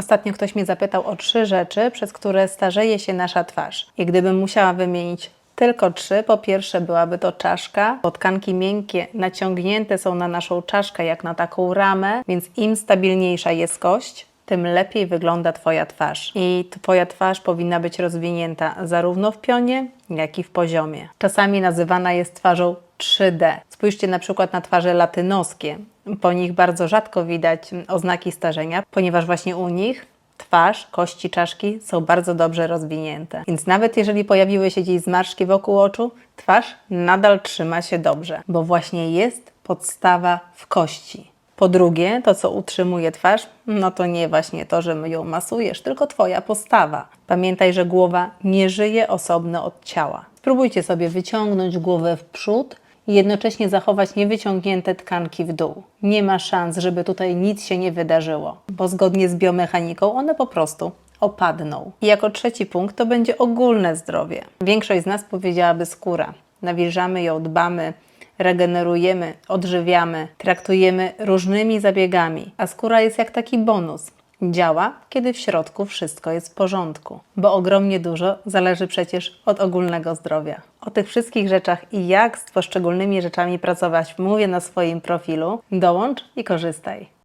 Ostatnio ktoś mnie zapytał o trzy rzeczy, przez które starzeje się nasza twarz. I gdybym musiała wymienić tylko trzy, po pierwsze byłaby to czaszka, bo miękkie naciągnięte są na naszą czaszkę jak na taką ramę, więc im stabilniejsza jest kość, tym lepiej wygląda Twoja twarz. I Twoja twarz powinna być rozwinięta zarówno w pionie, jak i w poziomie. Czasami nazywana jest twarzą 3D. Spójrzcie na przykład na twarze latynoskie. Po nich bardzo rzadko widać oznaki starzenia, ponieważ właśnie u nich twarz, kości czaszki są bardzo dobrze rozwinięte. Więc nawet jeżeli pojawiły się gdzieś zmarszczki wokół oczu, twarz nadal trzyma się dobrze, bo właśnie jest podstawa w kości. Po drugie, to co utrzymuje twarz, no to nie właśnie to, że ją masujesz, tylko Twoja postawa. Pamiętaj, że głowa nie żyje osobno od ciała. Spróbujcie sobie wyciągnąć głowę w przód i jednocześnie zachować niewyciągnięte tkanki w dół. Nie ma szans, żeby tutaj nic się nie wydarzyło, bo zgodnie z biomechaniką one po prostu opadną. I jako trzeci punkt to będzie ogólne zdrowie. Większość z nas powiedziałaby skóra. Nawilżamy ją, dbamy, regenerujemy, odżywiamy, traktujemy różnymi zabiegami, a skóra jest jak taki bonus. Działa, kiedy w środku wszystko jest w porządku, bo ogromnie dużo zależy przecież od ogólnego zdrowia. O tych wszystkich rzeczach i jak z poszczególnymi rzeczami pracować mówię na swoim profilu. Dołącz i korzystaj.